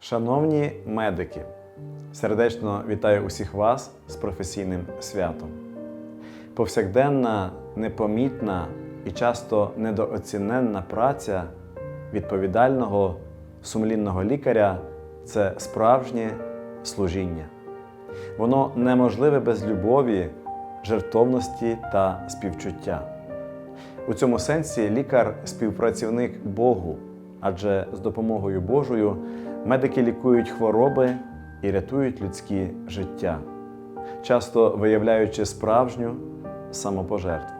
Шановні медики, сердечно вітаю усіх вас з професійним святом. Повсякденна, непомітна і часто недооціненна праця відповідального, сумлінного лікаря це справжнє служіння. Воно неможливе без любові, жертовності та співчуття. У цьому сенсі лікар співпрацівник Богу, адже з допомогою Божою медики лікують хвороби і рятують людські життя, часто виявляючи справжню самопожертву.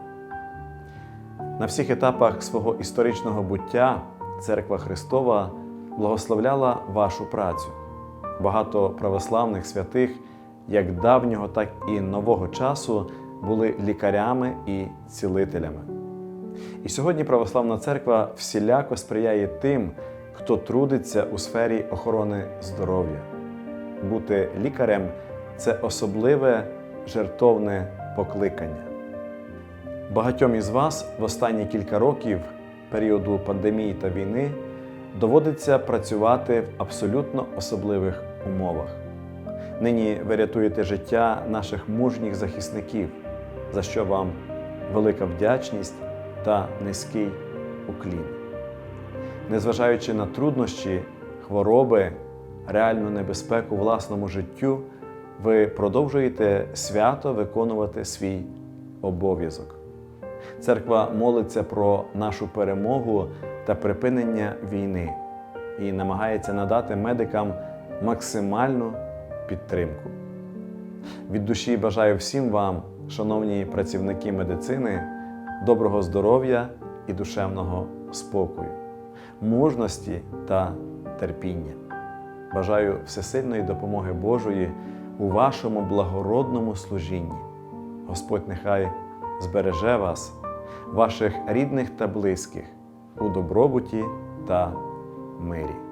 На всіх етапах свого історичного буття Церква Христова благословляла вашу працю. Багато православних святих, як давнього, так і нового часу, були лікарями і цілителями. І сьогодні Православна Церква всіляко сприяє тим, хто трудиться у сфері охорони здоров'я. Бути лікарем це особливе жертовне покликання. Багатьом із вас в останні кілька років періоду пандемії та війни доводиться працювати в абсолютно особливих умовах. Нині ви рятуєте життя наших мужніх захисників, за що вам велика вдячність та низький уклін. Незважаючи на труднощі, хвороби, реальну небезпеку власному життю, ви продовжуєте свято виконувати свій обов'язок. Церква молиться про нашу перемогу та припинення війни і намагається надати медикам максимальну підтримку. Від душі бажаю всім вам, шановні працівники медицини, доброго здоров'я і душевного спокою, мужності та терпіння. Бажаю всесильної допомоги Божої у вашому благородному служінні. Господь нехай збереже вас, ваших рідних та близьких у добробуті та мирі.